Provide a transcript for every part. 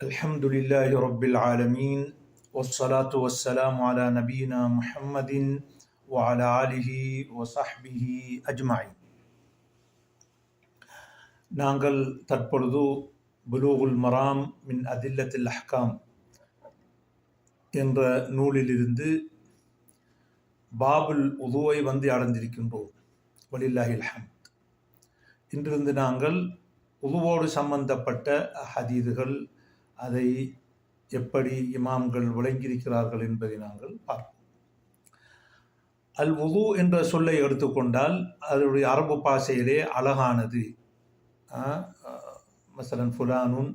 الحمد لله رب العالمين والصلاة والسلام على نبينا محمد وعلى آله وصحبه أجمعين நாங்கள் தற்பொழுது புலூகுல் மராம் மின் அதில்லத்தில் அஹ்காம் என்ற நூலிலிருந்து பாபுல் உதுவை வந்து அடைந்திருக்கின்றோம் வலில்லாஹில் ஹம்த் இன்றிருந்து நாங்கள் உதுவோடு சம்பந்தப்பட்ட ஹதீதுகள் அதை எப்படி இமாம்கள் விளங்கியிருக்கிறார்கள் என்பதை நாங்கள் பார்ப்போம். அல் உது என்ற சொல்லை எடுத்துக்கொண்டால் அதனுடைய அரபு பாஷையிலே அழகானது. மசலன் ஃபுலானுன்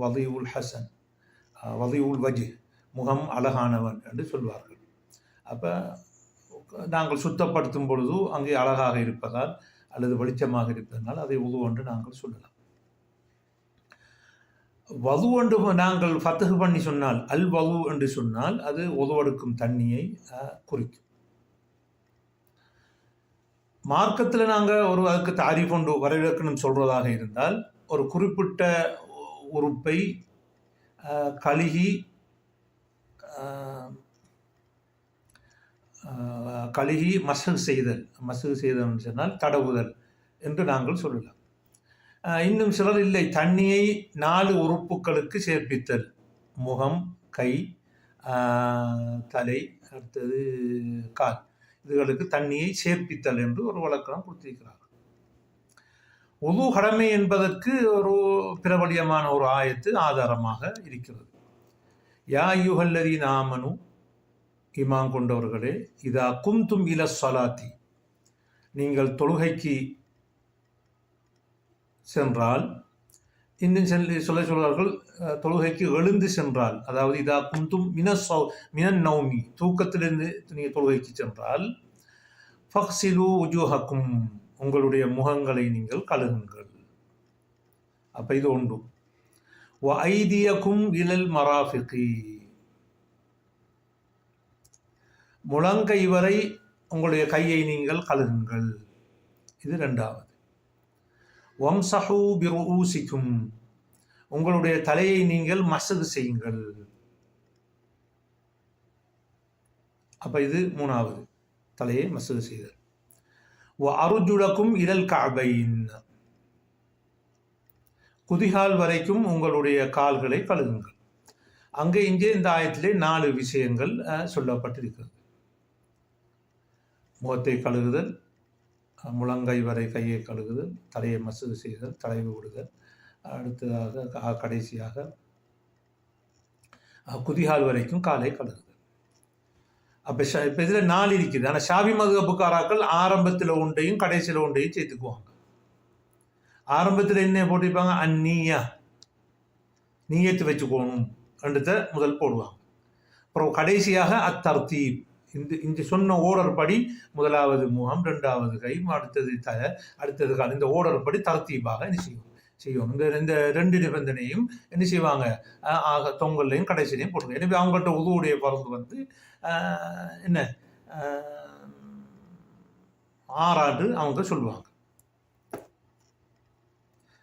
வதியுல் ஹசன் வதியுல் வஜி முகம் அழகானவன் என்று சொல்வார்கள். அப்போ நாங்கள் சுத்தப்படுத்தும் பொழுது அங்கே அழகாக இருப்பதால் அல்லது வெளிச்சமாக இருப்பதனால் அதை உது என்று நாங்கள் சொல்லலாம். வது என்று நாங்கள் ஃபத்தகு பண்ணி சொன்னால் அல் வது என்று சொன்னால் அது உதவெடுக்கும் தண்ணியை குறிக்கும். மார்க்கத்தில் நாங்கள் ஒரு அதுக்கு தாரி கொண்டு வரவிலக்கணம் சொல்கிறதாக இருந்தால் ஒரு குறிப்பிட்ட உறுப்பை கழுகி கழுகி மசகு செய்தல் மசகு செய்தல் சொன்னால் தடவுதல் என்று நாங்கள் சொல்லலாம். இன்னும் சிலர் இல்லை. தண்ணியை நாலு உறுப்புகளுக்கு சேர்ப்பித்தல். முகம் கை தலை அடுத்தது கால். இதுகளுக்கு தண்ணியை சேர்ப்பித்தல் என்று ஒரு வழக்கம் கொடுத்திருக்கிறார். உது கடமை என்பதற்கு ஒரு பிரபலியமான ஒரு ஆயத்து ஆதாரமாக இருக்கிறது. யா யுகல்லதி நாமனு இமாம் கொண்டவர்களே இதா குந்தும் இல சலாத்தி. நீங்கள் தொழுகைக்கு சென்றால் இன்னும் சொல்லி சொல்ல சொல்வார்கள் தொழுகைக்கு எழுந்து சென்றால் அதாவது இதா குந்தும் மின சௌ மினன் நௌமி தூக்கத்திலிருந்து நீங்கள் தொழுகைக்கு சென்றால் ஃபக்சிலு உஜூஹக்கும் உங்களுடைய முகங்களை நீங்கள் கழுகுங்கள். அப்போ இது ஒன்று. வைதியக்கும் இலல் மராஃபிகி. முழங்கை வரை உங்களுடைய கையை நீங்கள் கழுகுங்கள். இது ரெண்டாவது. வம்சஹூ பிருஊசிக்கும். உங்களுடைய தலையை நீங்கள் மசது செய்யுங்கள். அப்ப இது மூணாவது. தலையை மசது செய்தல். அருஜுடக்கும் இதல் காபையின் குதிகால் வரைக்கும் உங்களுடைய கால்களை கழுகுங்கள். அங்கே இங்கே இந்த ஆயத்திலே நாலு விஷயங்கள் சொல்லப்பட்டிருக்கிறது. முகத்தை கழுகுதல் முழங்கை வரை கையை கழுகுதல் தலையை மசகு செய்தல் தலைவு விடுதல் அடுத்ததாக கடைசியாக குதிகால் வரைக்கும் காலை கழுகுதல். அப்போ இப்போ இதில் நாலு இருக்குது. ஆனால் ஷாபி மதுகப்புக்காராக்கள் ஆரம்பத்தில் ஒன்றையும் கடைசியில் ஒன்றையும் சேர்த்துக்குவாங்க. ஆரம்பத்தில் என்ன போட்டிருப்பாங்க? அந்நீயா நீயத்து வச்சுக்கோணும் என்றதை முதல் போடுவாங்க. அப்புறம் கடைசியாக அத்தர்த்தீப் இந்த இந்த சொன்ன ஓடர் படி முதலாவது முகம் ரெண்டாவது கை அடுத்தது த அடுத்தது கால். இந்த ஓடர் படி தரத்தீபாக என்ன செய்யும்? செய்யும். இந்த இந்த ரெண்டு நிபந்தனையும் என்ன செய்வாங்க? ஆக தொங்கல்லையும் கடைசிலையும் போடுங்க எனவே அவங்கள்ட்ட உதவுடைய பறந்து வந்து என்ன? ஆறாண்டு அவங்க சொல்லுவாங்க.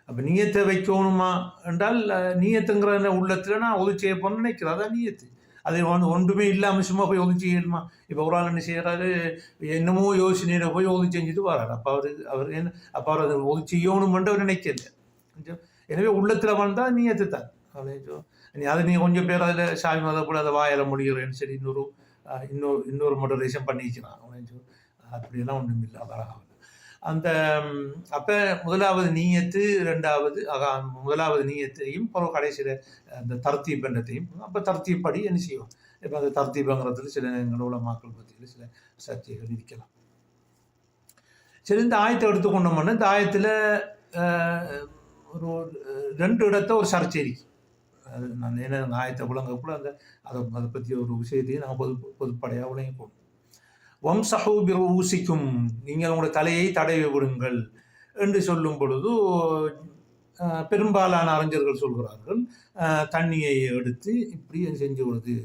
அப்போ நீயத்தை வைக்கணுமா? என்றால் நீயத்துங்கிற உள்ளத்தில் நான் உதவி செய்ய போகணும்னு நினைக்கிறேன் அதான் நீயத்து. அது வந்து ஒன்றுமே இல்லாமல் சும்மா போய் ஒதுக்கி செய்யணுமா இப்போ ஒரு ஆள் என்ன செய்கிறாரு என்னமோ யோசனையில் போய் ஒதுக்கி செஞ்சுட்டு வராரு அப்போ அவர் அவர் என்ன அப்போ அவர் அதை ஒதுக்கி செய்யணுமென்று அவர் நினைக்கல கொஞ்சம் எனவே உள்ளத்தில் வந்தால் நீ ஏற்றுத்தான் நீ அதை நீ கொஞ்சம் பேர் அதில் சாமி மத கூட அதை வாயில முடிகிறேன்னு சரி இன்னொரு இன்னொரு இன்னொரு மோட்டரேஷன் பண்ணிக்கிறான் அப்படியெல்லாம் ஒன்றும் இல்லை வராமல் அந்த அப்போ முதலாவது நீயத்து ரெண்டாவது முதலாவது நீயத்தையும் அப்புறம் கடைசியில் அந்த தர்த்தீப் என்றத்தையும் அப்போ தர்த்தீப்படி என்ன செய்வோம்? இப்போ அந்த தர்த்தீபங்கிறதுல சில எங்களோட மக்கள் பற்றியில் சில சர்ச்சைகள் இருக்கலாம். சரி இந்த ஆயத்தை எடுத்துக்கொண்டோம்னா இந்த ஆயத்தில் ஒரு ரெண்டு இடத்த ஒரு சர்ச்சை இருக்கு. அது நான் என்ன ஆயத்தை விளங்கக்குள்ள அந்த அதை அதை பற்றி ஒரு விஷயத்தையும் நாங்கள் பொது பொதுப்படையாக விளங்கி போகணும் வம்சஹூ ஊசிக்கும் நீங்கள் உங்களுடைய தலையை தடவி விடுங்கள் என்று சொல்லும் பொழுது பெரும்பாலான அறிஞர்கள் சொல்கிறார்கள் தண்ணியை எடுத்து இப்படி செஞ்சு விடுது.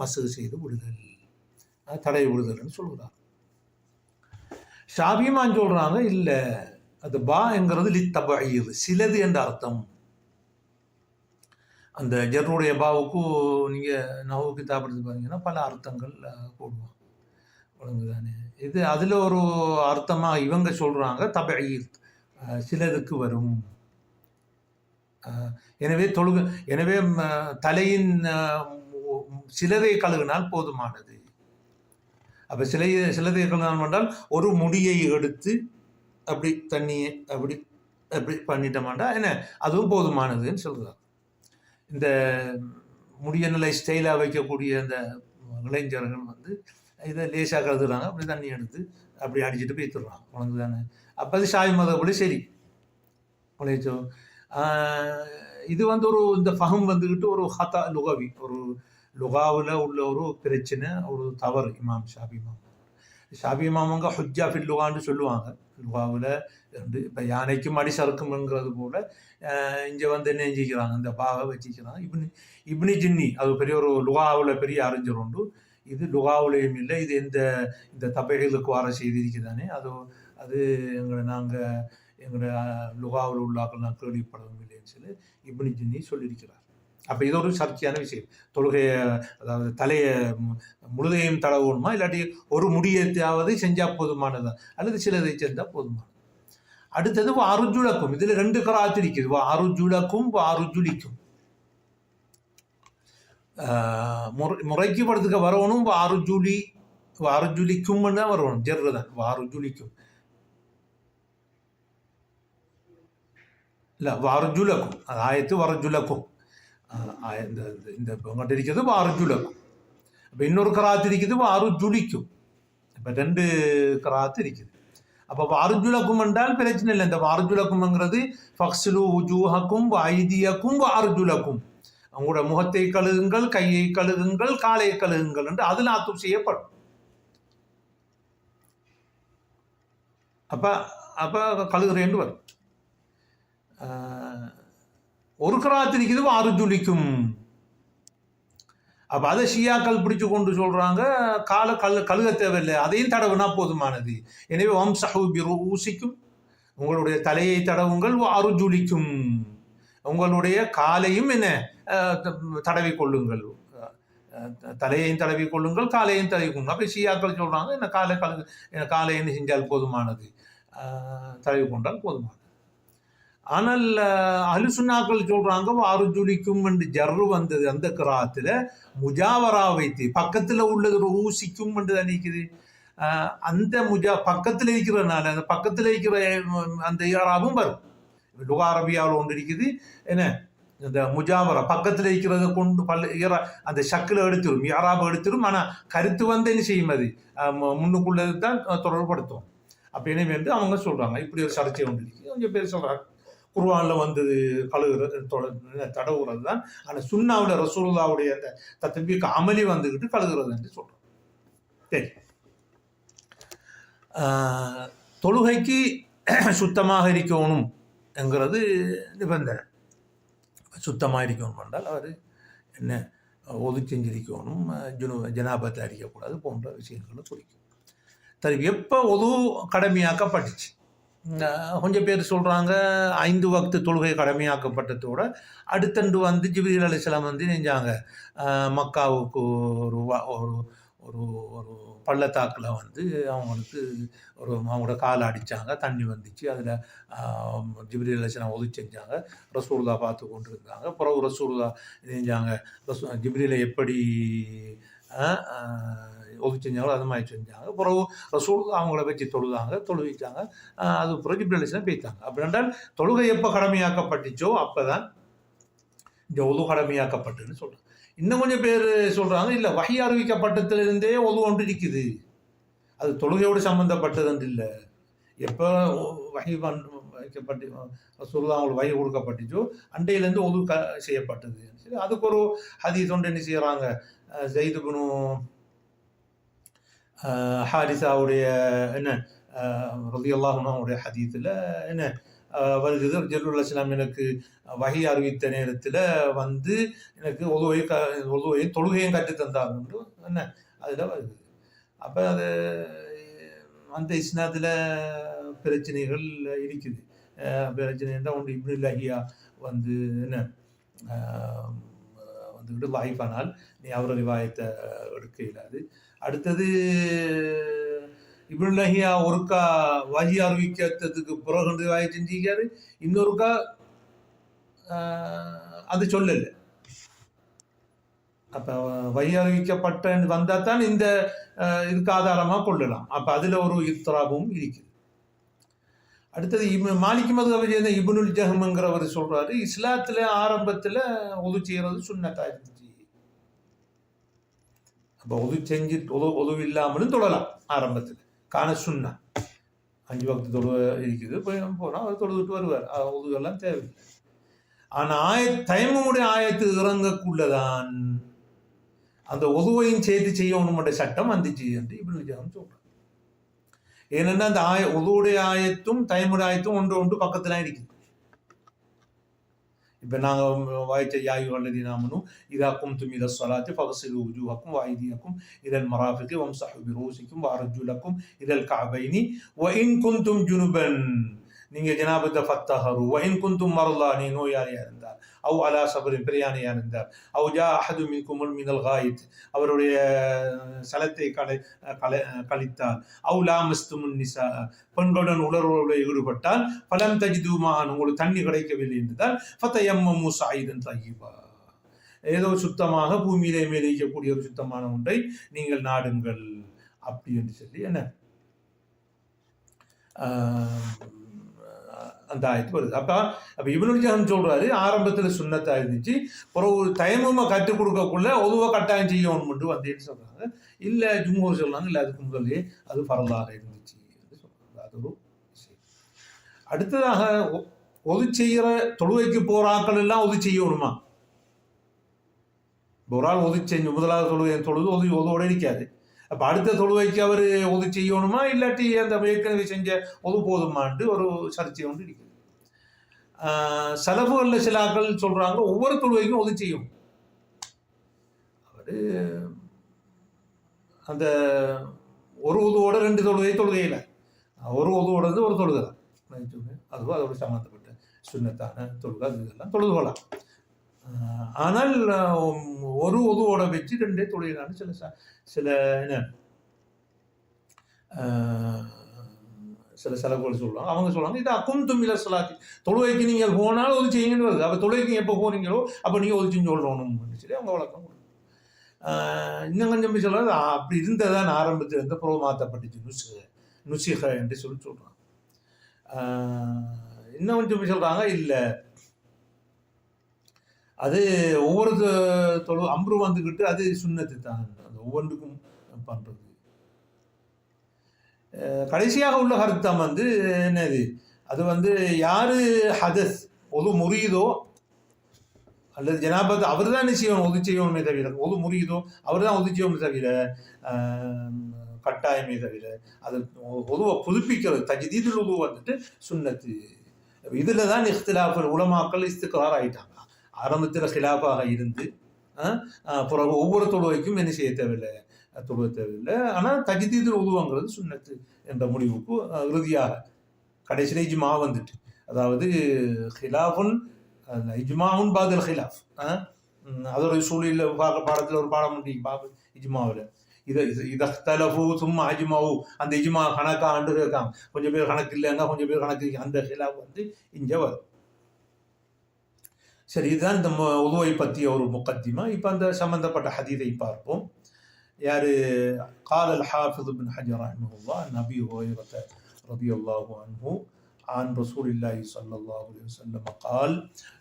மசகு செய்து விடுதல். தடை விடுதல்னு சொல்கிறார். ஷாபிமான் சொல்கிறாங்க இல்லை அது பா என்கிறது லித்தபயிர் சிலது என்ற அர்த்தம். அந்த ஜர்ருடைய பாவுக்கு நீங்கள் நவு கிதாப் எடுத்து பார்த்தீங்கன்னா பல அர்த்தங்கள் போடுவோம் ஒழுங்குதானே? இது அதில் ஒரு அர்த்தமாக இவங்க சொல்கிறாங்க தபீர் சிலருக்கு வரும். எனவே தொழுகு எனவே தலையின் சிலதை மு- சிலரை கழுவினால் போதுமானது. அப்போ சிலை சிலரை கழுவினால் என்றால் ஒரு முடியை எடுத்து அப்படி தண்ணியை அப்படி அப்படி பண்ணிட்டோமாண்டா என்ன? அதுவும் போதுமானதுன்னு சொல்கிறார் இந்த முடிய நிலை ஸ்டைலாக வைக்கக்கூடிய அந்த இளைஞர்கள் வந்து இதை லேசாக கருதுறாங்க அப்படி தண்ணி எடுத்து அப்படி அடிச்சுட்டு போய்த்துடுறாங்க உனக்கு தானே. அப்போ அது ஷாய் மதப்படி சரி. உழைச்சோ. இது வந்து ஒரு இந்த ஃபஹம் வந்துக்கிட்டு ஒரு ஹதா லுகவி. ஒரு லுகாவில் உள்ள ஒரு பிரச்சனை ஒரு தவறு இமாம் ஷாபி இமாம். ஷாபி இமாமங்க ஹுஜா ஃபில் லுகான்னு சொல்லுவாங்க. லுகாவில் ரெண்டு இப்போ யானைக்கும் அடி சறுக்கும்ங்கிறது போல் இங்கே வந்து என்ன செஞ்சுக்கிறாங்க? இந்த பாவை வச்சுக்கிறாங்க. இப்னி இப்னி ஜின்னி அது பெரிய ஒரு லுகாவில் பெரிய அறிஞர் உண்டு. இது லுகாவுலேயும் இல்லை இது இந்த இந்த தபைகளுக்கு வர செய்திருக்குதானே அது அது எங்களை நாங்கள் எங்களோட லுகாவில் உள்ளாக்கள் நான் கேள்விப்படவும் இல்லைன்னு சொல்லி இப்படி ஜின்னி சொல்லியிருக்கிறார். அப்போ இது ஒரு சர்ச்சையான விஷயம். தொழுகையை அதாவது தலையை முழுதையும் தடவணுமா? இல்லாட்டி ஒரு முடியத்தாவது செஞ்சால் போதுமானதா? அல்லது சிலதை செஞ்சால் போதுமானது? அடுத்தது வாருஜுலக்கும் இதில் ரெண்டு கராத்து இருக்குது. அருஜுலிக்கும். முறைக்கு படத்துக்கு வரணும் வாருஜுலி வாருஜுலிக்கும் தான் வரணும் ஜெர்ரு தான் வாருஜுலிக்கும் இல்ல வாருஜுலக்கும் அது ஆயத்து வரஜுலக்கும் ஆஹ் இந்த இந்த- இந்த உங்கள்கிட்ட இருக்கிறது வாருஜுலக்கும் அப்போ இன்னொரு கராத்து இருக்குது வாருஜுலிக்கும் இப்போ ரெண்டு கராத்து இருக்குது அப்போ வார்ஜுலக்கும் என்றால் பிரச்சனை இல்லை இந்த வார்ஜுலக்கும்ங்கிறது ஃபக்ஸ்லு உஜூஹக்கும் ஐதியக்கும் வார்ஜுலக்கும் உங்களோட முகத்தை கழுகுங்கள் கையை கழுகுங்கள் காலை கழுகுங்கள் என்று அதில் ஆத்தும் செய்யப்படும். அப்ப அப்ப கழுகுறேன்னு வரும். ஒரு கராத்திரிக்குது அருஜுலிக்கும் அப்ப அதை ஷியாக்கள் பிடிச்சு கொண்டு சொல்றாங்க கால கழு கழுக தேவையில்லை அதையும் தடவுனா போதுமானது. எனவே வம்சஹு ஊசிக்கும் உங்களுடைய தலையை தடவுங்கள் அருஜுலிக்கும் உங்களுடைய காலையும் என்ன? தடவி கொள்ளுங்கள். தலையையும் தடவி கொள்ளுங்கள் காலையும் தடவி கொள்ளுங்கள். அப்போ ஷியாக்கள் சொல்கிறாங்க என்ன காலை கழு என்ன காலை என்ன செஞ்சால் போதுமானது? தடவி கொண்டால் போதுமானது. ஆனால் அலுசுனாக்கள் சொல்கிறாங்க அருஜுலிக்கும் என்று ஜர்ரு வந்தது அந்த கிராத்தில் முஜாவரா வைத்து பக்கத்தில் உள்ளது ஒரு ஊசிக்கும் என்று தான் அந்த முஜா பக்கத்தில் இருக்கிறதுனால அந்த பக்கத்தில் இருக்கிற அந்த இயராவும் வரும். லுகா அரபியாவில் ஒன்று இருக்குது என்ன இந்த முஜாவரா பக்கத்தில் இருக்கிறத கொண்டு பல்ல இயரா அந்த ஷக்கில் எடுத்துடும் இயராபு எடுத்துடும் ஆனால் கருத்து வந்து என்ன செய்யும் அது முன்னுக்குள்ளது தான் தொடர்படுத்தும் அப்ப எனவே வந்து அவங்க சொல்கிறாங்க இப்படி ஒரு சர்ச்சை ஒன்று இருக்குது கொஞ்சம் பேர் சொல்கிறாங்க குர்வானில் வந்தது கழுகுறது தொட- தடவுறது தான் ஆனால் சுண்ணாவில் ரசூலுல்லாவுடைய அந்த தத்தம்பிக்கு அமளி வந்துக்கிட்டு கழுகுறது என்று சொல்கிறோம் சரி தொழுகைக்கு சுத்தமாக இருக்கணும் என்கிறது நிபந்தனை. சுத்தமாக இருக்கணும் என்றால் அவர் என்ன ஒது செஞ்சிருக்கணும் ஜுனு ஜனாபத்தை அறியக்கூடாது போன்ற விஷயங்களை குறிக்கும். சரி எப்போ ஒது கடமையாக்கப்பட்டுச்சு? கொஞ்சம் பேர் சொல்கிறாங்க ஐந்து வக்து தொழுகை கடமையாக்கப்பட்டதோட அடுத்தண்டு வந்து ஜிபிரில் அலிஸ்லாம் வந்து நெஞ்சாங்க. மக்காவுக்கு ஒரு ஒரு ஒரு ஒரு பள்ளத்தாக்கில் வந்து அவங்களுக்கு ஒரு அவங்களோட காலை அடித்தாங்க தண்ணி வந்துச்சு. அதில் ஜிப்ரி அலிஸ்லாம் உதவி செஞ்சாங்க. ரசூல்லா பார்த்து கொண்டு இருந்தாங்க பிறகு ரசூல்லா செஞ்சாங்க? ரசூ ஜிப்ரியில் எப்படி ஆஹ், உதவி செஞ்சாங்களோ அது மாதிரி செஞ்சாங்க. பிறகு ரசூல் அவங்கள வச்சு தொழுதாங்க தொழுவிச்சாங்க. அது பிறகு ஜிப்ரி அலிஸ்லாம் பேய்த்தாங்க அப்படி என்றால் தொழுகை எப்போ கடமையாக்கப்பட்டுச்சோ அப்போ தான் இந்த ஒது கடமையாக்கப்பட்டுன்னு சொல்கிறாங்க இன்னும் கொஞ்சம் பேர் சொல்கிறாங்க இல்லை வகை அறிவிக்கப்பட்டதுலேருந்தே ஒது ஒன்று இருக்குது அது தொழுகையோடு சம்மந்தப்பட்டது இல்லை. எப்போ வகை வைக்கப்பட்டு சொல்லுதான் அவங்களுக்கு வகை கொடுக்கப்பட்டுச்சோ அண்டையிலேருந்து ஒது க செய்யப்பட்டது. சரி அதுக்கு ஒரு ஹதி தொண்டு என்ன செய்கிறாங்க ஜெயிதுபுனு ஹாரிசாவுடைய என்ன ரதியல்லாஹுடைய ஹதீத்தில் என்ன வருகிறது. ஜெல்லுல் இஸ்லாம் எனக்கு வகை அறிவித்த நேரத்தில் வந்து எனக்கு ஒதுவை க உதவையும் தொழுகையும் கற்றுத்தந்தாங்க என்ன அதில் வருது அப்போ அது அந்த இஸ்னாத்தில் பிரச்சனைகள் இருக்குது. அஹ் பிரச்சனை என்ன ஒன்று இப்னு லஹியா வந்து என்ன வந்துக்கிட்டு வாய்ப்பானால் நீ அவர ரிவாயத்தை எடுக்க இல்லாது அடுத்தது இப்னுல்லஹியா ஒருக்கா வகி அறிவிக்கிறதுக்கு பிறகு வாய் செஞ்சிக்காரு. இன்னொருக்கா ஆஹ், அது சொல்லல. அப்ப வகி அறிவிக்கப்பட்ட வந்தால் தான் இந்த இதுக்கு ஆதாரமாக கொள்ளலாம். அப்ப அதுல ஒரு இத்ராபும் இருக்குது அடுத்தது இப்னு மாலிக் அவர் சேர்ந்த இபுனுல் ஜஹம்ங்கிறவர் சொல்றாரு இஸ்லாத்துல ஆரம்பத்துல உது செய்யறது சுன்னத்தா இருந்துச்சு. அப்ப உது செஞ்சு உதவு இல்லாமலும் தொடலாம் ஆரம்பத்துல. காண சுண்ணா அஞ்சு வக்து தொழுவ இருக்குது போய் போனால் அவர் தொழுதுட்டு வருவார். அஹ் ஒதுவெல்லாம் தேவையில்லை. ஆனா ஆய தயமுடைய ஆயத்து இறங்கக்குள்ளதான் அந்த ஒதுவையும் சேர்த்து செய்யணும்ன்ற சட்டம் வந்துச்சு என்று இப்படி ஜஹம் சொல்றார் ஏனென்னா அந்த ஆய உதுவுடைய ஆயத்தும் தயமுடைய ஆயத்தும் ஒன்று ஒன்று பக்கத்துல இருக்குது. இப்ப நாங்க வாய்ச்ச யாயு அல்லது நாமனும் இதா கும்தும் இத சொலாத்து பகசிலு உஜூஹக்கும் வாய்தியக்கும் இதல் மராஃபிக்கு வம்சஹு பிரோசிக்கும் வாரஜுலக்கும் இதல் காபைனி வ இன் குந்தும் ஜுனுபன் நீங்க ஜனாபத்தை ஃபத்தஹரு வ இன் குந்தும் மரலா நீ நோயாளியா இருந்தார் அவ் அலா சபரின் பிரியாணியா இருந்தார் அவ் ஜா அஹது மின்குமுல் மினல் காயித் அவருடைய சலத்தை கலை கலை கழித்தார் அவுலா லாமஸ்துமுன் நிசா பெண்களுடன் உணர்வுகளில் ஈடுபட்டால் பலம் தஜிதுமான் உங்களுக்கு தண்ணி கிடைக்கவில்லை என்றால் ஃபத்தயம்மு சாயிதன் தகிபா ஏதோ சுத்தமாக பூமியிலே மேலே ஒரு சுத்தமான ஒன்றை நீங்கள் நாடுங்கள். அப்படி என்று சொல்லி என்ன? ஆஹ், அந்த ஆயத்து வருது. அப்போ அப்போ இவனு ஜஹம் சொல்கிறாரு ஆரம்பத்தில் சுண்ணத்தாக இருந்துச்சு பிறகு தயமமா கற்றுக் கொடுக்கக்குள்ள ஒதுவாக கட்டாயம் செய்யணும் மட்டும் வந்தேன்னு சொல்கிறாங்க இல்லை ஜும்மூர் சொல்கிறாங்க இல்லை அதுக்கு முதலே அது பரவலாக இருந்துச்சு சொல்கிறாங்க அது ஒரு விஷயம். அடுத்ததாக ஒ- ஒது செய்கிற தொழுவைக்கு போகிற ஆட்கள் எல்லாம் ஒது செய்யணுமா? ஒரு ஆள் ஒது செஞ்சு முதலாவது தொழுவை தொழுது ஒது ஒதுவோட இருக்காது. அப்ப அடுத்த தொழுவைக்கு அவர் ஒது செய்யணுமா? இல்லாட்டி அந்த ஏற்கனவே செஞ்ச ஒது போதுமான்ட்டு ஒரு சர்ச்சை ஒன்று இருக்குது ஆஹ் சிலாக்கள் சில சொல்றாங்க ஒவ்வொரு தொழுவைக்கும் ஒது செய்யும். அவர் அந்த ஒரு உதுவோட ரெண்டு தொழுகை தொழுகையில். ஒரு உதுவோடது ஒரு தொழுகை தான். அதுவும் அதோட சம்மந்தப்பட்ட சுண்ணத்தான தொழுகை அது இதெல்லாம் தொழுது கொள்ளலாம். ஆனால் ஒரு உதுவோட வச்சு ரெண்டே தொழிலான சில ச- சில என்ன சில செலவுகள் சொல்லுவாங்க. அவங்க சொல்லுவாங்க இது அக்கும் இல சலாத்தி. தொழுவைக்கு நீங்கள் போனாலும் ஒது செய்யுங்கன்னு வருது. அப்போ தொழுவைக்கு எப்போ போகிறீங்களோ அப்போ நீங்கள் ஒது செஞ்சு சொல்லணும்னு சொல்லி அவங்க வழக்கம் கொடுக்கும். இன்னும் கொஞ்சம் போய் அப்படி இருந்ததான் ஆரம்பத்தில் இருந்து புறவு மாற்றப்பட்டுச்சு நுசு நுசிக என்று சொல்லி சொல்கிறாங்க இன்னும் கொஞ்சம் சொல்கிறாங்க இல்லை அது ஒவ்வொரு தொழு அம்பு வந்துக்கிட்டு அது சுண்ணத்து தான். அது ஒவ்வொன்றுக்கும் பண்ணுறது கடைசியாக உள்ள கருத்தம் வந்து என்னது? அது வந்து யார் ஹதஸ் ஒது முறியுதோ அல்லது ஜனாபத் அவர் தான் செய்யணும் ஒது செய்யணுமே தவிர ஒது முறியுதோ அவர் தான் ஒது செய்யணுமே தவிர கட்டாயமே தவிர அது பொதுவாக புதுப்பிக்கிறது தஜ்தீதுல் உது வந்துட்டு சுண்ணத்து. இதில் தான் இஃப்திலாஃப் உலமாக்கள் இஸ்திக்ரார் ஆகிட்டாங்க ஆரம்பத்தில் ஹிலாஃபாக இருந்து பிறகு ஒவ்வொரு தொழுவைக்கும் என்ன செய்ய தேவையில்லை? தொழுவ தேவையில்லை. ஆனால் தஜ்தீதுல் உதுவாங்கிறது சுண்ணத்து என்ற முடிவுக்கு இறுதியாக கடைசியில் இஜ்மா வந்துட்டு. அதாவது ஹிலாஃபுன் இஜ்மாவுன் பாதல் ஹிலாஃப் ஆஹ், சூழலில் அதோட சூழலில் பாடத்தில் ஒரு பாடம் உண்டு பாபு இஜ்மாவில். இதை இதலஃபு சும்மா அஜ்மாவு அந்த இஜ்மா கணக்காக ஆண்டு இருக்காங்க. கொஞ்சம் பேர் கணக்கு இல்லைங்க கொஞ்சம் பேர் கணக்கு அந்த ஹிலாஃப் வந்து இங்கே வரும். சரி இதுதான் இந்த மு- உதுவை பற்றிய ஒரு முக்கத்திமா இப்போ அந்த சம்பந்தப்பட்ட ஹதீதை பார்ப்போம் யாரு قال الحافظ بن حجر رحمه الله عن ابي هريره رضي الله عنه عن رسول الله صلى الله عليه وسلم قال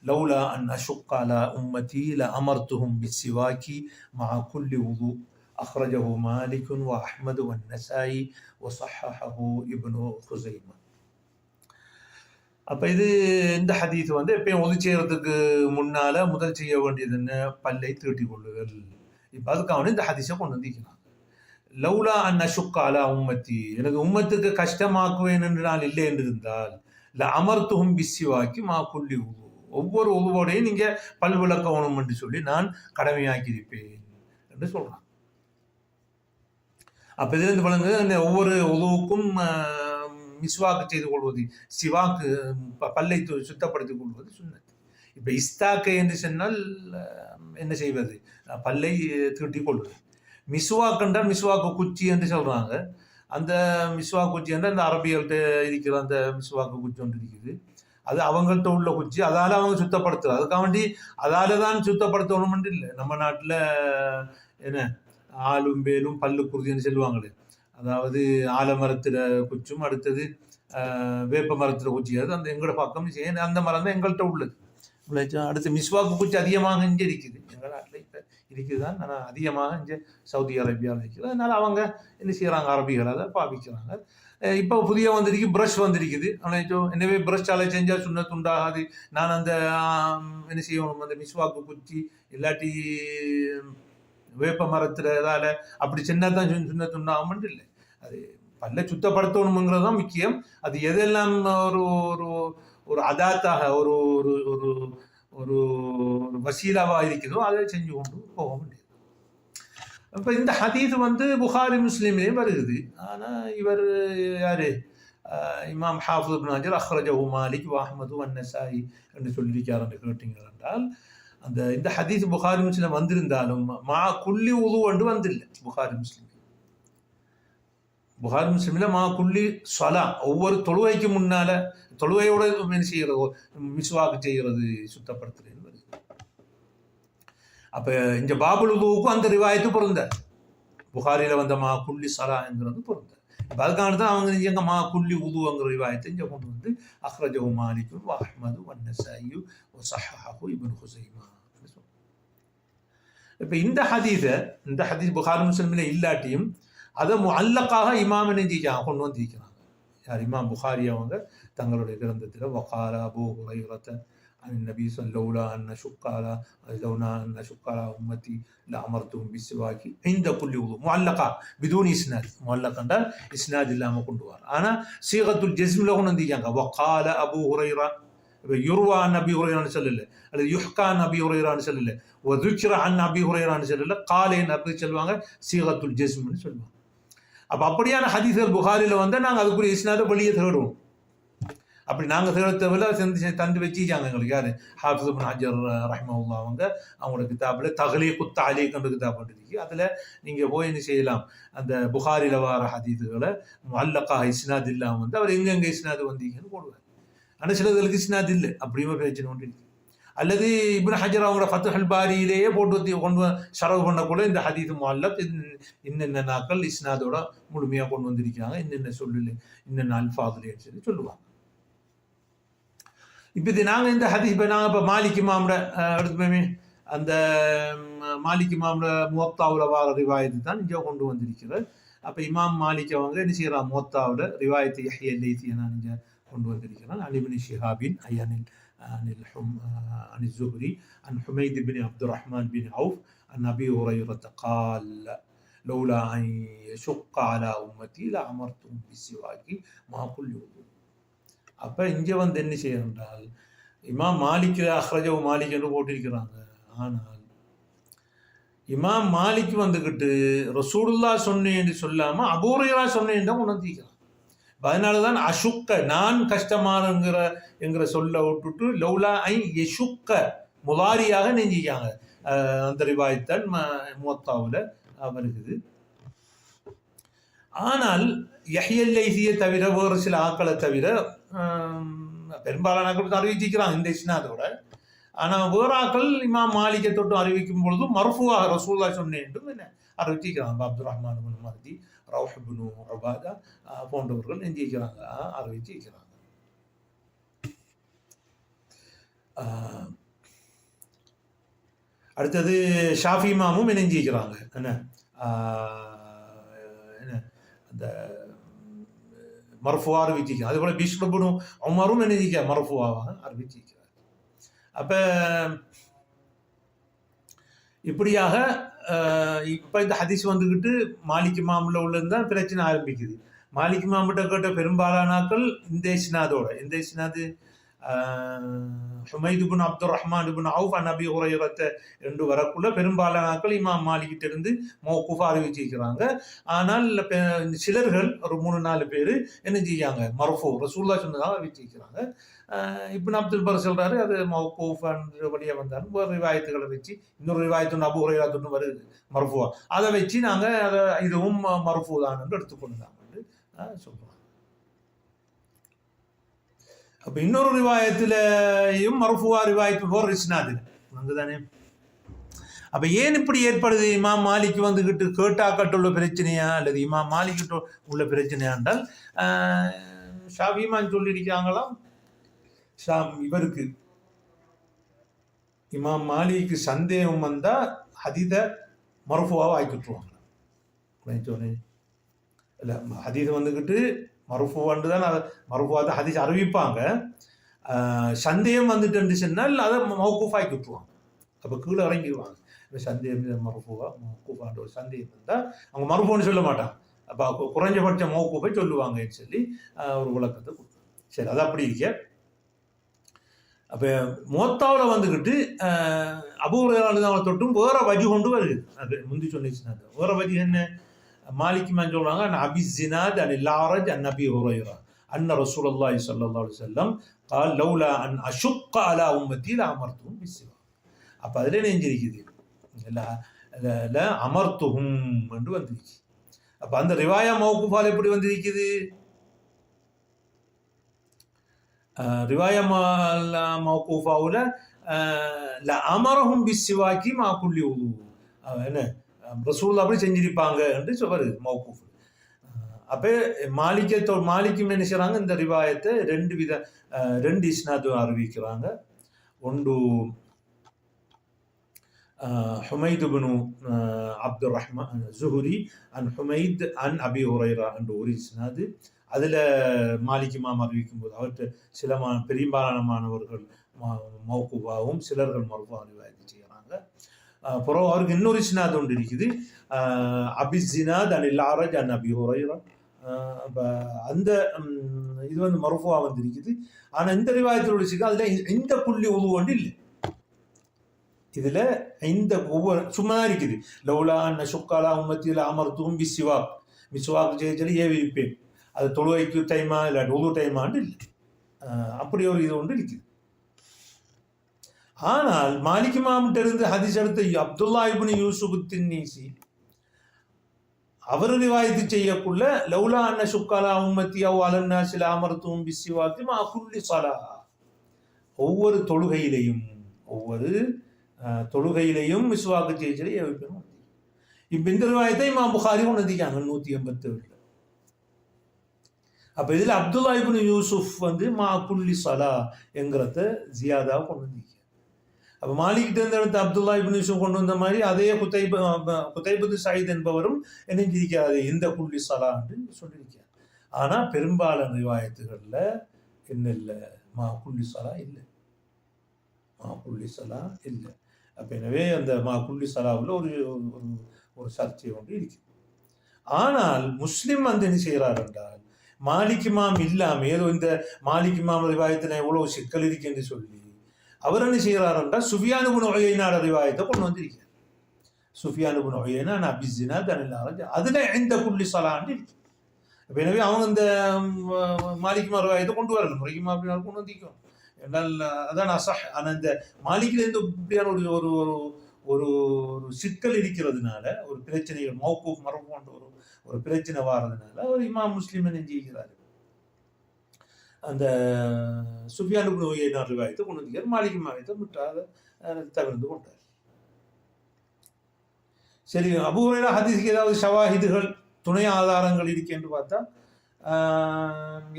لولا ان اشق على امتي لامرتهم بالسواك مع كل وضوء اخرجه مالك واحمد والنسائي وصححه ابن خزيمه அப்போ இது இந்த ஹதீஸ் வந்து எப்பயும் ஒது செய்யறதுக்கு முன்னால முதல் செய்ய வேண்டியது என்ன? பல்லை தீட்டி கொள்ளுதல். இப்போ அதுக்காக இந்த ஹதீஸை கொண்டு வந்திருக்கிறாங்க லவ்லா அன் அஷுக்காலா உம்மத்தி. எனக்கு உம்மத்துக்கு கஷ்டமாக்குவேன் என்று நான் இல்லை என்று இருந்தால் இல்லை அமர்த்துகும் பிசிவாக்கி மா புள்ளி ஒவ்வொரு உதுவோடையும் நீங்கள் பல் விளக்கணும் என்று சொல்லி நான் கடமையாக்கியிருப்பேன் என்று சொல்கிறான் அப்போ இதுலேருந்து வழங்கு ஒவ்வொரு உதவுக்கும் மிஸ்வாக்கு செய்து கொள்வது சிவாக்கு ப- பல்லை சுத்தப்படுத்திக் கொள்வது சுன்னத்து இப்போ இஸ்தாக்கை என்று சொன்னால் என்ன செய்வது? பல்லை தீட்டிக் கொள்வது. மிஸ்வாக் என்றால் மிஸ்வாக்கு குச்சி என்று சொல்கிறாங்க அந்த மிஸ்வாக்கு குச்சி என்றால் அந்த அரபிகள்கிட்ட இருக்கிற அந்த மிஸ்வாக்கு குச்சி ஒன்று இருக்குது. அது அவங்கள்ட்ட உள்ள குச்சி. அதால் அவங்க சுத்தப்படுத்துறது அதுக்காக வேண்டி அதால தான் சுத்தப்படுத்தணும்னு இல்லை. நம்ம நாட்டில் என்ன ஆளும் வேலும் பல்லு குருதின்னு சொல்லுவாங்களே. அதாவது ஆலமரத்தில் குச்சும் அடுத்தது வேப்ப மரத்தில் குச்சி அது அந்த எங்களோட பக்கம் செய்ய அந்த மரம் தான் எங்கள்கிட்ட உள்ளது. அடுத்து மிஸ்வாக்கு குச்சி அதிகமாக இங்கே இருக்குது. எங்கள் நாட்டில் இப்போ இருக்குது தான் ஆனால் அதிகமாக இங்கே சவுதி அரேபியாவில் இருக்குது அதனால் அவங்க என்ன செய்கிறாங்க அரபிகள் அதை பாவிக்கிறாங்க. இப்போ புதிய வந்திருக்கு ப்ரஷ் வந்திருக்குது. ஆனால் என்னவே ப்ரஷ்ஷால் செஞ்சால் சுண்ண துண்டாகாது நான் அந்த என்ன செய்யணும்? அந்த மிஸ்வாக்கு குச்சி இல்லாட்டி வேப்ப மரத்துல இதால் அப்படி சின்ன சின்ன சுண்ண இல்லை. அது பல்ல சுத்தப்படுத்தணுங்கிறது தான் முக்கியம். அது எதெல்லாம் ஒரு ஒரு ஒரு அதாத்தாக ஒரு ஒரு ஒரு ஒரு வசீலாவாக இருக்குதோ அதை செஞ்சு கொண்டு போக முடியாது இப்போ இந்த ஹதீஸ் வந்து புகாரி முஸ்லீம்லேயும் வருகுது ஆனால் இவர் யாரு? இமாம் ஹாஃபிஸ் இப்னு ஹஜர் மாலிக் அஹ்மது அன்னசாயி என்று சொல்லியிருக்கார் என்று கேட்டீங்கள் என்றால் அந்த இந்த ஹதீஸ் புகாரி முஸ்லீம் வந்திருந்தாலும் மா குள்ளி உது என்று வந்தில்லை. புகாரி முஸ்லீம். புகாரி முஸ்லீமில் மா குள்ளி சொலா ஒவ்வொரு தொழுவைக்கு முன்னால தொழுவையோட என்ன செய்கிறது? மிஸ்வாக்கு செய்கிறது சுத்தப்படுத்துறது வருது அப்போ இந்த பாபுல் உதுவுக்கும் அந்த ரிவாயத்து பொருந்த புகாரியில் வந்த மா குல்லி சலாங்கிறது பொருந்த இப்போ அதுக்கான தான் அவங்க எங்க மா குள்ளி உதுவங்கிற ரிவாயத்தை இங்கே கொண்டு வந்து அஹ்ரஜஹு மாலிக்கு அஹ்மது வன்னசாயு ஒ சஹாஹு இபின் ஹுசைமா. இப்போ இந்த ஹதீஸை இந்த ஹதீஸ் புகார் முஸ்லிமில் இல்லாட்டியும் அதை அல்லக்காக இமாம் நெஞ்சிக்காங்க கொண்டு வந்திருக்கிறாங்க யார்? இமாம் புகாரி அவங்க தங்களுடைய கிரந்தத்தில் வகாரா அபோ ஹுரைரத்தை அன் நபி சொல்லவுலா அன்ன சுக்காலா அல்லவுனா அன்ன சுக்காலா உம்மத்தி லாமர்த்தும் பிசுவாக்கி இந்த புள்ளி உது முல்லக்கா பிதூன் இஸ்னாத். முல்லக்கண்டா இஸ்னாத் இல்லாமல் கொண்டு வர ஆனால் சீகத்துல் ஜெஸ்மில் கொண்டு வந்திருக்காங்க வக்கால அபு ஹுரைரா இப்போ யுர்வா அன் அபி ஹுரேரான்னு சொல்லல. அல்லது யுஹ்கான் அபி ஹுரேரான்னு சொல்லல. ஒதுக்கிற அன் அபி ஹுரேரான்னு சொல்லல. காலேன் அப்படி சொல்லுவாங்க சீகத்துல் ஜெஸ்மின்னு சொல்லுவாங்க. அப்போ அப்படியான ஹதீசர் புகாரில் வந்து நாங்கள் அதுக்குரிய இஸ்னாத வெளியே தேடுவோம். அப்படி நாங்கள் தேடுத்தவில்லை செஞ்சு தந்து வச்சுச்சாங்க எங்களுக்கு. யார்? ஹாஃபிஸ் ஹஜர் ரஹ்மவுல்லா அவங்க. அவங்களோட கிதாபில் தகலி குத்த அலிக்குன்ற கிதாப் பண்ணிருக்கு அதில் நீங்கள் போய் என்ன செய்யலாம்? அந்த புகாரில் வர ஹதீதுகளை அல்லக்கா இஸ்னாத் இல்லாமல் வந்து அவர் எங்கெங்கே இஸ்னாது வந்தீங்கன்னு போடுவார். ஆனால் சிலதுகளுக்கு இஸ்னாத் இல்லை. அப்படியுமே பிரச்சனை ஒன்று இருக்கு அல்லது இப்னு ஹஜர் அவங்களோட ஃபத்துஹல் பாரியிலேயே போட்டு கொண்டு செலவு ஷரவு பண்ணக்கூட இந்த ஹதீது முல்லக் இன்னென்ன நாட்கள் இஸ்னாதோட முழுமையாக கொண்டு வந்திருக்கிறாங்க. இன்னென்ன சொல்லு இன்னென்ன அல்ஃபாதுலேன்னு சொல்லி சொல்லுவாங்க. இப்போ இது நாங்கள் இந்த ஹதீஸ் இப்போ நாங்கள் இப்போ மாலிக்கு மாமட எடுத்துமே அந்த மாலிக்கு மாலிக் இமாமோட முவத்தாவில் வார ரிவாயத்து தான் இங்கே கொண்டு வந்திருக்கிறது. அப்போ இமாம் மாலிக் அவங்க என்ன செய்கிறான் முவத்தாவில் ரிவாயத்து எஹ்யல் லைத்தி நான் இங்கே கொண்டு வந்திருக்கிறார் அலிபின் ஷிஹாபின் ஐயனில் அனில் ஹும் அனில் ஜுஹ்ரி அன் ஹுமைத் பின் அப்துல் ரஹ்மான் பின் அவுஃப் அன் அபி உரையுரத் கால் லௌலா ஐ ஷுக் அலா உம்மத்தி ல அமர்த்தும் பிசிவாக்கி மாக்குள் அப்போ இங்கே வந்து என்ன செய்ய என்றால் இமாம் மாலிக் அஹ்ரஜவ் மாலிக் என்று போட்டிருக்கிறாங்க ஆனால் இமாம் மாலிக் வந்துக்கிட்டு ரசூடுல்லா சொன்னேன்னு சொல்லாமல் அபூரையரா சொன்னேன்னு தான் உணர்த்திக்கிறான் அதனால தான் அசுக்க நான் கஷ்டமானங்கிற என்கிற சொல்ல விட்டுட்டு லௌலா ஐ யசுக்க முலாரியாக நெஞ்சிக்காங்க அந்த ரிவாய்த்தான் முவத்தாவில் வருகிறது. ஆனால் யஹ்யல் லைசியை தவிர வேறு சில ஆக்களை தவிர பெரும்பாலான ஆக்கள் அறிவிச்சிக்கிறான் இந்த இஸ்னாதோட ஆனால் வேறு ஆக்கள் இமாம் மாலிகை தொட்டு அறிவிக்கும் பொழுது மர்ஃபுவாக ரசூல்லா சொன்னேன்ட்டும் என்ன அறிவிச்சிக்கிறான் அப்துல் ரஹ்மான் மருதி மஹதி ரவுஹ் உபாதா ஆஹ், போன்றவர்கள் நெஞ்சிக்கிறாங்க ஆஹ், அறிவிச்சிக்கிறாங்க ஆஹ், அடுத்தது ஷாஃபி மாமும் இணைஞ்சிக்கிறாங்க என்ன? ஆஹ், என்ன? அந்த மரஃபுவா அறிவிச்சிக்கிறாங்க அதே போல பிஷ்ணபுனும் உமரும் இணைஞ்சிக்க மரஃபுவாவாக அறிவிச்சிருக்கிறார் அப்ப இப்படியாக இப்போ இந்த ஹதீஸ் வந்துக்கிட்டு மாலிக் இமாமுல உள்ளது தான் பிரச்சனை ஆரம்பிக்குது. மாலிக் இமாமிட்ட கேட்ட பெரும்பாலானாக்கள் இந்த இஸ்னாதோட. இந்த இஸ்னாது? ஹுமைது பின் அப்துல் ரஹ்மான் பின் அவுஃப் நபி உரையரத்தை என்று வரக்குள்ள பெரும்பாலானாக்கள் இமாம் மாலிகிட்ட இருந்து அறிவிச்சிருக்கிறாங்க ஆனால் பெ- சிலர்கள் ஒரு மூணு நாலு பேர் என்ன செய்யாங்க மர்ஃபூ ரசூல்லா சொன்னதாக அறிவிச்சிருக்கிறாங்க இப்னு அப்துல் பர் சொல்றாரு அது மௌக்கூஃபான்ற வழியாக வந்தாலும் ஒரு ரிவாயத்துகளை வச்சு இன்னொரு ரிவாயத்து அபு உரையா தொண்ணு வருது மர்ஃபுவா. அதை வச்சு நாங்கள் அதை இதுவும் மர்ஃபூ தான் என்று எடுத்துக்கொண்டாங்க சொல்கிறோம் அப்போ இன்னொரு ரிவாயத்திலையும் மர்ஃபுவா ரிவாயத்து போர் ரிஸ்னாது அங்குதானே அப்ப ஏன் இப்படி ஏற்படுது இமாம் மாலிக்கு வந்துகிட்டு கேட்டாக்கட்டுள்ள பிரச்சனையா அல்லது இமாம் மாலிக்கிட்ட உள்ள பிரச்சனையா என்றால் ஆஹ், ஷாஃபிமான் சொல்லியிருக்காங்களாம் ஷாம் இவருக்கு இமாம் மாலிக்கு சந்தேகம் வந்தா ஹதீத மருஃபுவாவை ஆக்கிட்டுருவாங்க இல்லை அதீதம் வந்துக்கிட்டு மருஃபுவான்னு தான் அதை மருஃபுவா தான் ஹதீஸ் அறிவிப்பாங்க. சந்தேகம் வந்துட்டு சொன்னால் அதை மௌக்கூஃப் விட்டுருவாங்க அப்போ கீழே இறங்கிடுவாங்க. இப்போ சந்தேகம் மருஃபுவா மௌக்கூஃபான்ற ஒரு சந்தேகம் இருந்தால் அவங்க மருஃபுன்னு சொல்ல மாட்டாங்க. அப்போ குறைஞ்சபட்ச மௌக்கூஃபை சொல்லுவாங்கன்னு சொல்லி ஒரு விளக்கத்தை கொடுத்தாங்க. சரி அது அப்படி இருக்க. அப்போ மோத்தாவில் வந்துக்கிட்டு அபூர்வாள் தொட்டும் வேற வஜி கொண்டு வருது. அது முந்தி சொன்னிச்சுனா வேற வஜி என்ன? மாலிக் மேன் சொல்கிறாங்க அன் அபி ஜினாத் அன் இல்லாரஜ் அன் நபி ஹுரைரா அன்ன ரசூல் அல்லாஹி சல்லா செல்லம் கால் லவ்லா அன் அஷுக் அலா உம்மத்தில் அமர்த்தும் பிசிவா அப்போ அதில் நெஞ்சிருக்குது இல்லை அமர்த்துகும் என்று வந்துருச்சு அப்போ அந்த ரிவாயா மௌக்குஃபால் எப்படி வந்திருக்குது ரிவாயா மௌக்கூஃபாவில் ல அமரஹும் பிசிவாக்கி மா குள்ளி உது என்ன ரசூல் அப்படி செஞ்சிருப்பாங்க என்று சொல்லுது மௌகூஃப். அப்போ மாலிக்கத்தோ மாலிக்கும் என்ன செய்கிறாங்க இந்த ரிவாயத்தை ரெண்டு வித ரெண்டு இஸ்னாதும் அறிவிக்கிறாங்க. ஒன்று ஹுமைது பினு அப்துல் ரஹ்மான் ஜுஹுரி அன் ஹுமைத் அன் அபி உரைரா என்ற ஒரு இஸ்னாது. அதில் மாலிக் இமாம் அறிவிக்கும் போது அவர்கிட்ட சில மா பெரும்பாலான மாணவர்கள் மௌகுபாவும் சிலர்கள் மருவா அப்புறம் அவருக்கு இன்னொரு சினாத் ஒன்று இருக்குது அபிசினாத் அன் இல்லாரஜ் அன் அபி ஹுரைரா அந்த இது வந்து மருஃபுவா வந்திருக்குது ஆனால் இந்த ரிவாயத்தில் வச்சுக்க அதில் இந்த புள்ளி உது ஒன்று இல்லை இதில் இந்த ஒவ்வொரு சும்மா தான் இருக்குது லவ்லா அண்ண சுக்காலா உம்மத்தியில் அமர்த்தும் பிசிவாக் மிஸ்வாக் செய்ய சொல்லி ஏவிப்பேன் அது தொழுவைக்கு டைமா இல்லை உது டைமான்னு இல்லை அப்படி ஒரு இது ஒன்று இருக்குது ஆனால் மாலிக் இமாம்கிட்ட இருந்து ஹதீஸ் எடுத்த அப்துல்லா இப்னு யூசுப் தின்னீசி அவர் ரிவாயத்து செய்யக்குள்ள லவ்லா அன்ன சுக்காலா உம்மத்தியா அலன்னா சில அமர்த்தும் பிசிவாத்தி மா சலா ஒவ்வொரு தொழுகையிலையும் ஒவ்வொரு தொழுகையிலையும் மிஸ்வாக்கு செய்ய சொல்லி ஏவிப்பேன் இப்போ இந்த ரிவாயத்தை இமாம் புகாரி உணர்த்திக்காங்க நூற்றி எண்பத்தேழில். அப்போ இதில் அப்துல்லா இப்னு யூசுஃப் வந்து மா குல்லி சலா என்கிறத ஜியாதா கொண்டு வந்திருக்காங்க அப்போ மாலிக்கிட்ட இருந்து அப்துல்லா இப்னு கொண்டு வந்த மாதிரி அதே குத்தைபு குத்தைபுது சாயித் என்பவரும் இணைஞ்சிருக்காது இந்த குல்லி என்று சொல்லியிருக்கார் ஆனால் பெரும்பாலான ரிவாயத்துகளில் என்ன இல்லை? மா குல்லி சலா இல்லை. மா குல்லி சலா இல்லை. அப்போ எனவே அந்த மா குல்லி சலாவில் ஒரு ஒரு ஒரு சர்ச்சை ஒன்று இருக்குது ஆனால் முஸ்லீம் வந்து என்ன செய்கிறார் என்றால் மாலிக் இமாம் இல்லாமல் ஏதோ இந்த மாலிக் இமாம் ரிவாயத்தில் எவ்வளோ சிக்கல் இருக்கு என்று சொல்லி அவர் என்ன செய்கிறார் என்றால் சுஃபியானு குண ஒய்யினாட கொண்டு வந்திருக்கிறார். சுஃபியானு குண ஒய்யினா நான் பிஸினா தனில்லாரஜ் அதில் எந்த புள்ளி சலான்னு இருக்கு. எனவே அவங்க இந்த ம், மாலிக் கொண்டு வரல. முறைக்குமா அப்படின்னா கொண்டு வந்திருக்கோம். என்னால் அதான் அசஹ். ஆனால் இந்த மாலிக்கிலேருந்து இப்படியான ஒரு ஒரு ஒரு ஒரு ஒரு சிக்கல் இருக்கிறதுனால ஒரு பிரச்சனைகள் மௌக்கூப் மரபு கொண்டு ஒரு ஒரு பிரச்சனை வாரதுனால ஒரு இமாம் முஸ்லீம் என்ன செய்கிறாரு? அந்த சுஃபியானுக்கு இப்னு உயைனா ரிவாயத்தை கொண்டு வந்தார் மாலிக் மாயத்தை முற்றாத தவிர்த்து கொண்டார். சரி அபூரையில ஹதீஸ்க்கு ஏதாவது ஷவாஹிதுகள் துணை ஆதாரங்கள் இருக்கு என்று பார்த்தா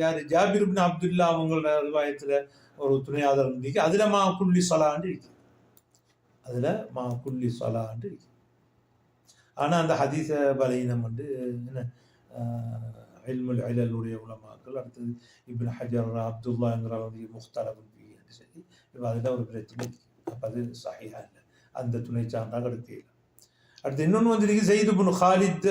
யார் யாரு? ஜாபிர் இப்னு அப்துல்லா அவங்களோட ரிவாயத்துல ஒரு துணை ஆதாரம் இருக்கு. அதில் மா குல்லி சொலான்னு இருக்கு. அதில் மா குல்லி சொலான்னு இருக்கு. ஆனால் அந்த ஹதீஸ பலீனம் வந்து என்ன இல்முல் அலலுடைய உலமாக்கள் அடுத்தது இப்னு ஹஜர் அப்துல்லாங்கிற வந்து முக்தலபுல் பி என்று சொல்லி இப்போ அதில் ஒரு பிரச்சனை அப்போ அது சஹிஹா இல்லை அந்த துணை சான்றாக அடுத்து அடுத்து இன்னொன்று வந்து செய்து புனு ஹாலித்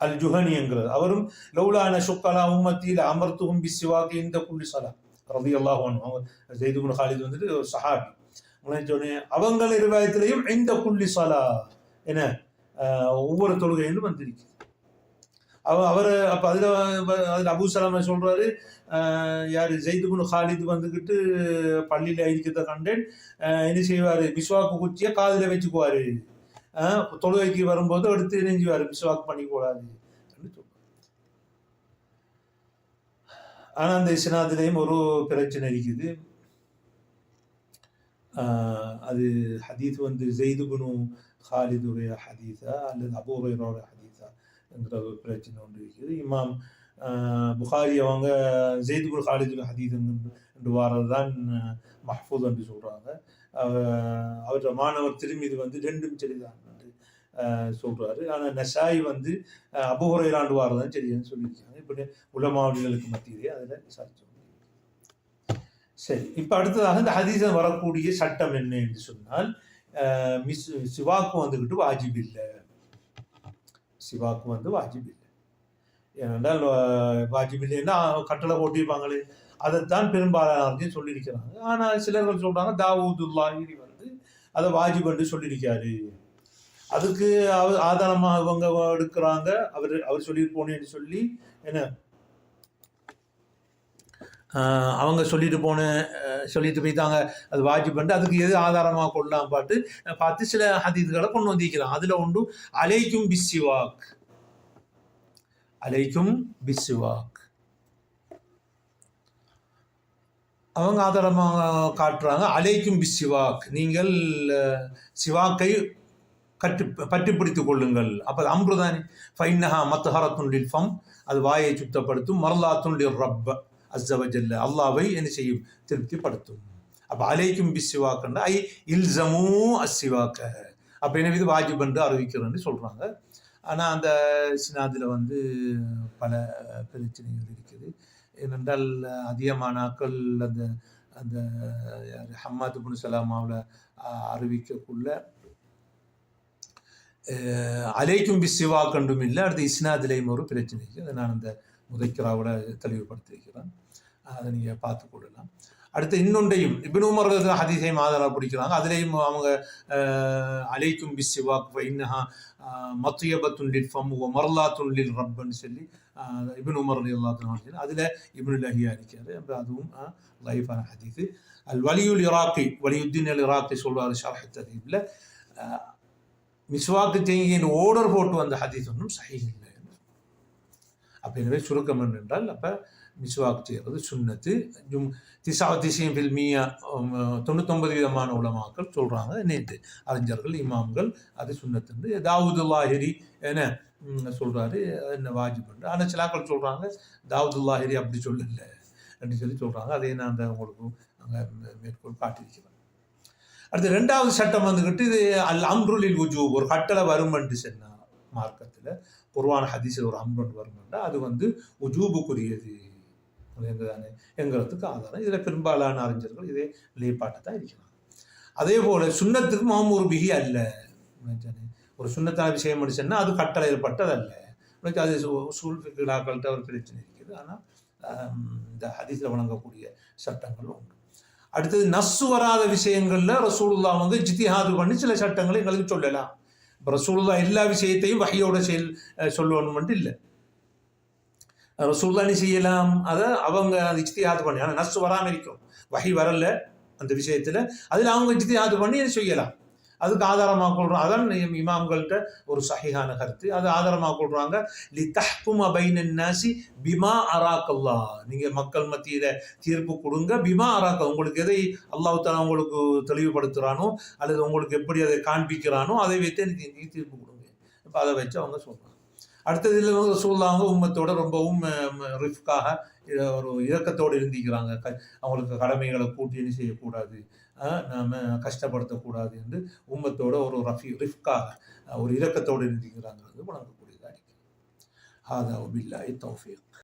அல் ஜுஹனிங்கிறது அவரும் லௌலான சுக்கலா உம்மத்தியில் அமர்த்துகும் பிசிவாக்கு இந்த புள்ளி சலா ரதி அல்லாஹ் செய்து ஜெய்துபுன் ஹாலித் வந்துட்டு ஒரு சஹாபி உடனே சொன்னேன் அவங்கள இந்த புள்ளி சலா என ஒவ்வொரு தொழுகையிலும் வந்திருக்கு அவர் அவர் அப்போ அதில் அதில் அபு சலாம சொல்கிறாரு யார்? யாரு ஹாலித் வந்துக்கிட்டு பள்ளியில் இருக்கிறத கண்டேன். என்ன செய்வார்? மிஸ்வாக்கு குச்சியை காதில் வச்சுக்குவார் தொழுகைக்கு வரும்போது எடுத்து நெஞ்சுவார். மிஸ்வாக் பண்ணி ஆனால் அந்த இஸ்னாதிலையும் ஒரு பிரச்சனை இருக்குது. அது ஹதீஸ் வந்து ஜெயிதுபுனு ஹாலிதுடைய ஹதீஸா அல்லது அபூரையரோட ஹதீஸா என்கிற ஒரு பிரச்சனை ஒன்று இருக்குது. இமாம் புகாரி அவங்க ஜெய்துபுல் ஹாலிதுல் ஹதீத் என்று வாரது தான் மஹ்பூத் என்று சொல்கிறாங்க அவர் அவரோட மாணவர் திரும்பி வந்து ரெண்டும் சரிதான் என்று சொல்கிறாரு ஆனால் ஆனா நஷாய் வந்து ஆஹ், அபூ ஹுரைராண்டு வாரதான் சரின்னு சொல்லியிருக்காங்க. இப்படி உலமாவளிகளுக்கு மத்தியிலே அதில் விசாரிச்சோம் சரி இப்போ அடுத்ததாக இந்த ஹதீசன் வரக்கூடிய சட்டம் என்ன என்று சொன்னால் மிஸ் சிவாக்கு வந்துக்கிட்டு வாஜிப் இல்லை. சிவாக்கு வந்து வாஜிப் இல்லை. ஏனென்றால் வாஜிப் இல்லைன்னா கட்டளை போட்டிருப்பாங்களே அதைத்தான் பெரும்பாலானவர்கள் சொல்லியிருக்கிறாங்க. ஆனால் சிலர்கள் சொல்கிறாங்க தாவூதுல்லாஹி வந்து அதை வாஜிப் என்று சொல்லியிருக்காரு. அதுக்கு அவ- ஆதாரமாக இவங்க எடுக்கிறாங்க. அவர் அவர் சொல்லி போனேன்னு சொல்லி என்ன அவங்க சொல்லிட்டு போன சொல்லிட்டு போய்த்தாங்க அது வாஜிப் பண்ணிட்டு அதுக்கு எது ஆதாரமாக கொள்ளலாம் பாட்டு பார்த்து சில ஹதீதுகளை கொண்டு வந்திருக்கிறான். அதில் உண்டு அலைக்கும் பிஸ்வாக் அலைக்கும் பிஸ்வாக் அவங்க ஆதாரமாக காட்டுறாங்க அலைக்கும் பிஸ்வாக் நீங்கள் சிவாக்கை கட்டு பற்றி கொள்ளுங்கள். அப்போ அம்ருதானி அம்ருதானே? ஃபைன்னஹா மத்தஹரத்துண்டில் ஃபம். அது வாயை சுத்தப்படுத்தும் மரலாத்துண்டில் ரப்ப. அஸ்ஸவஜல்ல. அல்லாவை என்ன செய்யும்? திருப்திப்படுத்தும். அப்போ அலைக்கும் பிஸ்ஸிவாக்கண்டா ஐ இல்சமூ அசிவாக்க அப்படின்னு இது வாஜிப் என்று அறிவிக்கிறேன்னு சொல்கிறாங்க ஆனால் அந்த சினாதில் வந்து பல பிரச்சனைகள் இருக்குது. ஏனென்றால் அதிகமானாக்கள் அந்த அந்த ஹம்மாத் புனு சலாமாவில் அறிவிக்கக்குள்ள அலைக்கும் பிஸ்ஸிவா கண்டும் இல்லை அடுத்து இஸ்னாதிலையும் ஒரு பிரச்சனை இருக்குது. அதை நான் அந்த முதைக்கராவோட தெளிவுபடுத்தியிருக்கிறேன். அதை நீங்கள் பார்த்து கொள்ளலாம். அடுத்து இன்னொன்றையும் இபின் உமர் ஹதீஸையும் ஆதரவாக பிடிக்கிறாங்க. அதுலேயும் அவங்க அலைக்கும் பிஸ்ஸிவாக் இன்னஹா மத்தியபத்துண்டில் ஃபம் ஓ துண்டில் ரப்பன்னு சொல்லி இபின் உமர் எல்லாத்தினாலும் அல்லா அதில் இபின் லஹியா இருக்காரு அப்ப அதுவும் லைஃபான ஹதீஸு. அல் வலியுல் இராக்கி வலியுத்தீன் அல் இராக்கி சொல்வார் ஷரஹ் ததீபில் மிஸ்வாக்கு தேங்கியின் ஓடர் போட்டு வந்த ஹதீஸ் ஒன்றும் சஹீஹ் இல்லை. அப்போ எனவே சுருக்கம் என்றால் அப்போ மிஸ்வாக் செய்கிறது சுண்ணத்து. ஜும் திசா திசையும் ஃபில்மியா தொண்ணூத்தொன்பது விதமான உலமாக்கள் சொல்கிறாங்க நேற்று அறிஞர்கள் இமாம்கள் அது சுண்ணத்துண்டு தாவூதுல்லாஹிரி என சொல்கிறாரு என்ன வாஜிப் ஆனால் சிலாக்கள் சொல்கிறாங்க தாவூதுல்லாஹிரி அப்படி சொல்லலை அப்படின்னு சொல்லி சொல்கிறாங்க அதை நான் அந்த உங்களுக்கு அங்கே மேற்கோள் காட்டியிருக்கிறேன். அடுத்து ரெண்டாவது சட்டம் வந்துக்கிட்டு இது அல் அம்ருலில் உஜு ஒரு கட்டளை வருமென்று சொன்னா மார்க்கத்தில் பொருவான ஹதீஸில் ஒரு அம்ருன் வருமென்றா அது வந்து உஜூபுக்குரியது அப்படின்றதானே என்கிறதுக்கு ஆதாரம். இதில் பெரும்பாலான அறிஞர்கள் இதே நிலைப்பாட்டை தான் இருக்கிறாங்க. அதே போல் சுண்ணத்துக்கு மாமூர் பிகி அல்ல. ஒரு சுண்ணத்தான விஷயம் முடிச்சுன்னா அது கட்டளை ஏற்பட்டதல்ல அது சூழ்நிலாக்கள்கிட்ட ஒரு பிரச்சனை இருக்குது. ஆனால் இந்த ஹதீஸில் வழங்கக்கூடிய சட்டங்கள் உண்டு. அடுத்தது நஸ்ஸு வராத விஷயங்களில் ரசூலுல்லா வந்து ஜித்திஹாது பண்ணி சில சட்டங்களை எங்களுக்கு சொல்லலாம். இப்போ ரசூலுல்லா எல்லா விஷயத்தையும் வகையோட செயல் அஹ், இல்லை. ரசூல்லா என்ன செய்யலாம்? அதை அவங்க அந்த இஜ்திஹாது பண்ணி ஆனால் நஸ்ஸு வராமல் இருக்கும். வகை வரல அந்த விஷயத்தில். அதில் அவங்க இஜ்திஹாது பண்ணி அதை செய்யலாம்? அதுக்கு ஆதாரமாக கொள்றோம். அதான் இமாம்கள்கிட்ட ஒரு சஹிஹான கருத்து. அது ஆதாரமாக கொள்றாங்க. லி தஹ்கும் பைனன் நாசி பிமா அராக்கல்லா நீங்கள் மக்கள் மத்தியில் தீர்ப்பு கொடுங்க. பிமா அராக்க உங்களுக்கு எதை அல்லாஹ் தாலா உங்களுக்கு தெளிவுபடுத்துகிறானோ அல்லது உங்களுக்கு எப்படி அதை காண்பிக்கிறானோ அதை வைத்து எனக்கு தீர்ப்பு கொடுங்க. இப்போ அதை வச்சு அவங்க சொல்கிறாங்க அடுத்தது இதில் ரசூல்லாங்க உம்மத்தோட ரொம்பவும் ரிஃப்காக ஒரு இறக்கத்தோடு இருந்திக்கிறாங்க க அவங்களுக்கு கடமைகளை கூட்டி என்ன செய்யக்கூடாது. நாம் கஷ்டப்படுத்தக்கூடாது என்று உம்மத்தோட ஒரு ரஃபி ரிஃப்காக ஒரு இறக்கத்தோடு இருந்திக்கிறாங்கிறது வழங்கக்கூடியதாக இருக்குது ஹாதா பில்லாஹி தௌஃபீக்.